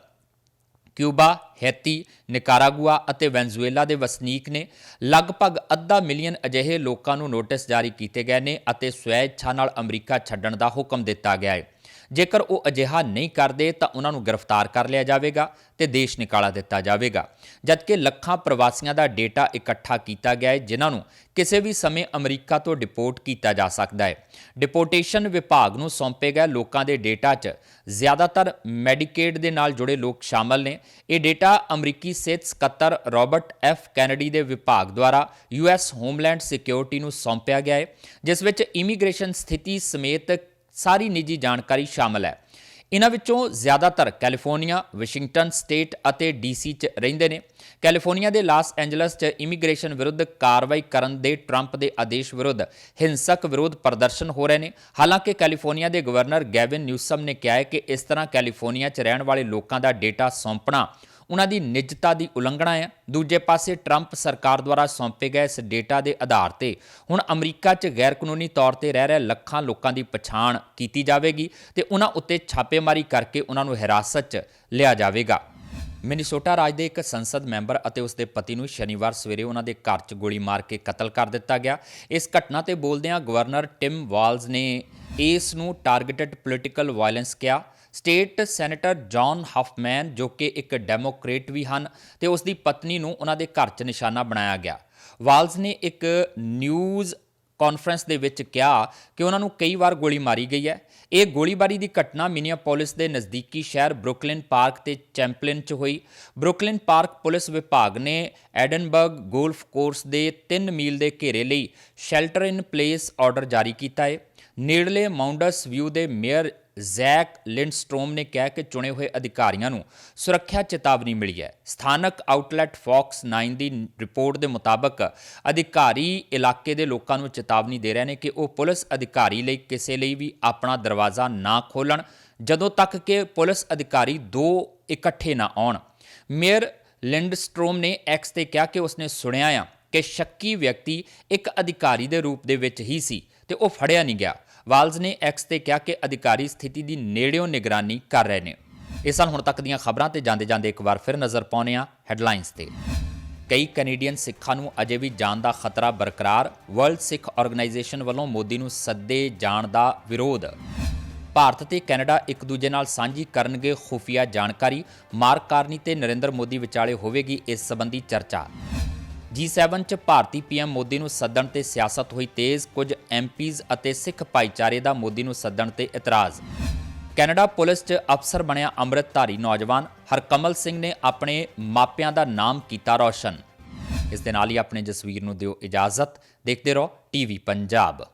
ਕਿਊਬਾ, ਹੈਤੀ, ਨਿਕਾਰਾਗੁਆ ਅਤੇ ਵੈਨਜ਼ੂਏਲਾ ਦੇ ਵਸਨੀਕ ਨੇ ਲਗਭਗ ਅੱਧਾ ਮਿਲੀਅਨ ਅਜਿਹੇ ਲੋਕਾਂ ਨੂੰ ਨੋਟਿਸ ਜਾਰੀ ਕੀਤੇ ਗਏ ਨੇ ਅਤੇ ਸਵੈ ਇੱਛਾ ਨਾਲ ਅਮਰੀਕਾ ਛੱਡਣ ਦਾ ਹੁਕਮ ਦਿੱਤਾ ਗਿਆ ਹੈ। ਜੇਕਰ ਉਹ ਅਜਿਹਾ ਨਹੀਂ ਕਰਦੇ ਤਾਂ ਉਹਨਾਂ ਨੂੰ ਗ੍ਰਿਫਤਾਰ ਕਰ ਲਿਆ ਜਾਵੇਗਾ ਤੇ ਦੇਸ਼ ਨਿਕਾਲਾ ਦਿੱਤਾ ਜਾਵੇਗਾ। ਜਦਕਿ ਲੱਖਾਂ ਪ੍ਰਵਾਸੀਆਂ ਦਾ ਡੇਟਾ ਇਕੱਠਾ ਕੀਤਾ ਗਿਆ ਹੈ, ਜਿਨ੍ਹਾਂ ਨੂੰ ਕਿਸੇ ਵੀ ਸਮੇਂ ਅਮਰੀਕਾ ਤੋਂ ਡਿਪੋਰਟ ਕੀਤਾ ਜਾ ਸਕਦਾ ਹੈ। ਡਿਪੋਰਟੇਸ਼ਨ ਵਿਭਾਗ ਨੂੰ ਸੌਂਪੇ ਗਏ ਲੋਕਾਂ ਦੇ ਡੇਟਾ 'ਚ ਜ਼ਿਆਦਾਤਰ ਮੈਡੀਕੇਡ ਦੇ ਨਾਲ ਜੁੜੇ ਲੋਕ ਸ਼ਾਮਲ ਨੇ। ਇਹ ਡੇਟਾ ਅਮਰੀਕੀ ਸਿਹਤ ਸਕੱਤਰ ਰਾਬਰਟ ਐਫ ਕੈਨੇਡੀ ਦੇ ਵਿਭਾਗ ਦੁਆਰਾ ਯੂਐਸ ਹੋਮਲੈਂਡ ਸਿਕਿਉਰਿਟੀ ਨੂੰ ਸੌਂਪਿਆ ਗਿਆ ਹੈ, ਜਿਸ ਵਿੱਚ ਇਮੀਗ੍ਰੇਸ਼ਨ ਸਥਿਤੀ ਸਮੇਤ ਸਾਰੀ ਨਿੱਜੀ ਜਾਣਕਾਰੀ ਸ਼ਾਮਲ ਹੈ। ਇਹਨਾਂ ਵਿੱਚੋਂ ਜ਼ਿਆਦਾਤਰ ਕੈਲੀਫੋਰਨੀਆ, ਵਾਸ਼ਿੰਗਟਨ ਸਟੇਟ ਅਤੇ ਡੀਸੀ 'ਚ ਰਹਿੰਦੇ ਨੇ। ਕੈਲੀਫੋਰਨੀਆ ਦੇ ਲਾਸ ਐਂਜਲਸ 'ਚ ਇਮੀਗ੍ਰੇਸ਼ਨ ਵਿਰੁੱਧ ਕਾਰਵਾਈ ਕਰਨ ਦੇ ਟਰੰਪ ਦੇ ਆਦੇਸ਼ ਵਿਰੁੱਧ ਹਿੰਸਕ ਵਿਰੋਧ ਪ੍ਰਦਰਸ਼ਨ ਹੋ ਰਹੇ ਨੇ। ਹਾਲਾਂਕਿ ਕੈਲੀਫੋਰਨੀਆ ਦੇ ਗਵਰਨਰ ਗੈਵਿਨ ਨਿਊਸਮ ਨੇ ਕਿਹਾ ਹੈ ਕਿ ਇਸ ਤਰ੍ਹਾਂ ਕੈਲੀਫੋਰਨੀਆ 'ਚ ਰਹਿਣ ਵਾਲੇ ਲੋਕਾਂ ਦਾ ਡੇਟਾ ਸੌਂਪਣਾ ਉਹਨਾਂ ਦੀ ਨਿੱਜਤਾ ਦੀ ਉਲੰਘਣਾ ਹੈ। ਦੂਜੇ ਪਾਸੇ ਟਰੰਪ ਸਰਕਾਰ ਦੁਆਰਾ ਸੌਂਪੇ ਗਏ ਇਸ ਡੇਟਾ ਦੇ ਆਧਾਰ ਤੇ ਹੁਣ ਅਮਰੀਕਾ 'ਚ ਗੈਰ ਕਾਨੂੰਨੀ ਤੌਰ ਤੇ ਰਹਿ ਰਹੇ ਲੱਖਾਂ ਲੋਕਾਂ ਦੀ ਪਛਾਣ ਕੀਤੀ ਜਾਵੇਗੀ ਤੇ ਉਹਨਾਂ ਉੱਤੇ ਛਾਪੇਮਾਰੀ ਕਰਕੇ ਉਹਨਾਂ ਨੂੰ ਹਿਰਾਸਤ 'ਚ ਲਿਆ ਜਾਵੇਗਾ। ਮਿਨੀਸੋਟਾ ਰਾਜ ਦੇ ਇੱਕ ਸੰਸਦ ਮੈਂਬਰ ਅਤੇ ਉਸ ਦੇ ਪਤੀ ਨੂੰ ਸ਼ਨੀਵਾਰ ਸਵੇਰੇ ਉਹਨਾਂ ਦੇ ਘਰ 'ਚ ਗੋਲੀ ਮਾਰ ਕੇ ਕਤਲ ਕਰ ਦਿੱਤਾ ਗਿਆ। ਇਸ ਘਟਨਾ ਤੇ ਬੋਲਦਿਆਂ ਗਵਰਨਰ ਟਿਮ ਵਾਲਜ਼ ਨੇ ਇਸ ਨੂੰ ਟਾਰਗੇਟਡ ਪੋਲੀਟੀਕਲ ਵਾਇਲੈਂਸ ਕਿਹਾ। ਸਟੇਟ ਸੈਨੇਟਰ ਜੌਨ ਹਫਮੈਨ, ਜੋ ਕਿ ਇੱਕ ਡੈਮੋਕ੍ਰੇਟ ਵੀ ਹਨ ਤੇ ਉਸ ਦੀ ਪਤਨੀ ਨੂੰ ਉਹਨਾਂ ਦੇ ਘਰ 'ਚ ਨਿਸ਼ਾਨਾ ਬਣਾਇਆ ਗਿਆ। ਵਾਲਜ਼ ਨੇ ਇੱਕ ਨਿਊਜ਼ ਕਾਨਫਰੰਸ ਦੇ ਵਿੱਚ ਕਿਹਾ ਕਿ ਉਹਨਾਂ ਨੂੰ ਕਈ ਵਾਰ ਗੋਲੀ ਮਾਰੀ ਗਈ ਹੈ। ਇਹ ਗੋਲੀਬਾਰੀ ਦੀ ਘਟਨਾ ਮਿਨੀਆਪੋਲਿਸ ਦੇ ਨਜ਼ਦੀਕੀ ਸ਼ਹਿਰ ਬਰੁਕਲਿਨ ਪਾਰਕ ਤੇ ਚੈਂਪਲਿਨ 'ਚ ਹੋਈ। ਬਰੁਕਲਿਨ ਪਾਰਕ ਪੁਲਿਸ ਵਿਭਾਗ ਨੇ ਐਡਨਬਰਗ ਗੋਲਫ ਕੋਰਸ ਦੇ 3 ਮੀਲ ਦੇ ਘੇਰੇ ਲਈ ਸ਼ੈਲਟਰ ਇਨ ਪਲੇਸ ਆਰਡਰ ਜਾਰੀ ਕੀਤਾ ਹੈ। ਨੇੜਲੇ ਮਾਉਂਟਸ ਵਿਊ ਦੇ ਮੇਅਰ ਜ਼ੈਕ ਲਿੰਡਸਟ੍ਰੋਮ ਨੇ ਕਿਹਾ ਕਿ ਚੁਣੇ ਹੋਏ ਅਧਿਕਾਰੀਆਂ ਨੂੰ ਸੁਰੱਖਿਆ ਚੇਤਾਵਨੀ ਮਿਲੀ ਹੈ। ਸਥਾਨਕ ਆਊਟਲੈਟ ਫੌਕਸ 9 ਦੀ ਰਿਪੋਰਟ ਦੇ ਮੁਤਾਬਕ ਅਧਿਕਾਰੀ ਇਲਾਕੇ ਦੇ ਲੋਕਾਂ ਨੂੰ ਚੇਤਾਵਨੀ ਦੇ ਰਹੇ ਨੇ ਕਿ ਉਹ ਪੁਲਿਸ ਅਧਿਕਾਰੀ ਲਈ ਕਿਸੇ ਲਈ ਵੀ ਆਪਣਾ ਦਰਵਾਜ਼ਾ ਨਾ ਖੋਲਣ ਜਦੋਂ ਤੱਕ ਕਿ ਪੁਲਿਸ ਅਧਿਕਾਰੀ ਦੋ ਇਕੱਠੇ ਨਾ ਆਉਣ। ਮੇਅਰ ਲਿੰਡਸਟ੍ਰੋਮ ਨੇ ਐਕਸ ਤੇ ਕਿਹਾ ਕਿ ਉਸਨੇ ਸੁਣਿਆ ਆ ਕਿ ਸ਼ੱਕੀ ਵਿਅਕਤੀ ਇੱਕ ਅਧਿਕਾਰੀ ਦੇ ਰੂਪ ਦੇ ਵਿੱਚ ਹੀ ਸੀ ਤੇ ਉਹ ਫੜਿਆ ਨਹੀਂ ਗਿਆ। ਵਾਲਜ਼ ਨੇ ਐਕਸ ਤੇ ਕਿਹਾ ਕਿ ਅਧਿਕਾਰੀ ਸਥਿਤੀ ਦੀ ਨੇੜਿਓਂ ਨਿਗਰਾਨੀ ਕਰ ਰਹੇ ਨੇ। ਇਸ ਸਨ ਹੁਣ ਤੱਕ ਦੀਆਂ ਖਬਰਾਂ ਤੇ ਜਾਂਦੇ ਜਾਂਦੇ ਇੱਕ ਵਾਰ ਫਿਰ ਨਜ਼ਰ ਪਾਉਂਦੇ ਹਾਂ ਹੈਡਲਾਈਨਸ ਤੇ। ਕਈ ਕੈਨੇਡੀਅਨ ਸਿੱਖਾਂ ਨੂੰ ਅਜੇ ਵੀ ਜਾਨ ਦਾ ਖਤਰਾ ਬਰਕਰਾਰ, ਵਰਲਡ ਸਿੱਖ ਆਰਗੇਨਾਈਜੇਸ਼ਨ ਵੱਲੋਂ ਮੋਦੀ ਨੂੰ ਸੱਦੇ ਜਾਣ ਦਾ ਵਿਰੋਧ। ਭਾਰਤ ਤੇ ਕੈਨੇਡਾ ਇੱਕ ਦੂਜੇ ਨਾਲ ਸਾਂਝੀ ਕਰਨਗੇ ਖੁਫੀਆ ਜਾਣਕਾਰੀ। ਮਾਰਕ ਕਾਰਨੀ ਤੇ ਨਰਿੰਦਰ ਮੋਦੀ ਵਿਚਾਲੇ ਹੋਵੇਗੀ ਇਸ ਸੰਬੰਧੀ ਚਰਚਾ। G7 ਚ ਭਾਰਤੀ ਪੀਐਮ ਮੋਦੀ ਨੂੰ ਸੱਦਣ ਤੇ ਸਿਆਸਤ ਹੋਈ ਤੇਜ਼, ਕੁਝ ਐਮਪੀਜ਼ ਅਤੇ ਸਿੱਖ ਭਾਈਚਾਰੇ ਦਾ ਮੋਦੀ ਨੂੰ ਸੱਦਣ ਤੇ ਇਤਰਾਜ਼। ਕੈਨੇਡਾ ਪੁਲਿਸ 'ਚ ਅਫਸਰ ਬਣਿਆ ਅੰਮ੍ਰਿਤਧਾਰੀ ਨੌਜਵਾਨ, ਹਰਕਮਲ ਸਿੰਘ ਨੇ ਆਪਣੇ ਮਾਪਿਆਂ ਦਾ ਨਾਮ ਕੀਤਾ ਰੌਸ਼ਨ। ਇਸ ਦੇ ਨਾਲ ਹੀ ਆਪਣੇ ਜਸਵੀਰ ਨੂੰ ਦਿਓ ਇਜਾਜ਼ਤ। ਦੇਖਦੇ ਰਹੋ ਟੀਵੀ ਪੰਜਾਬ।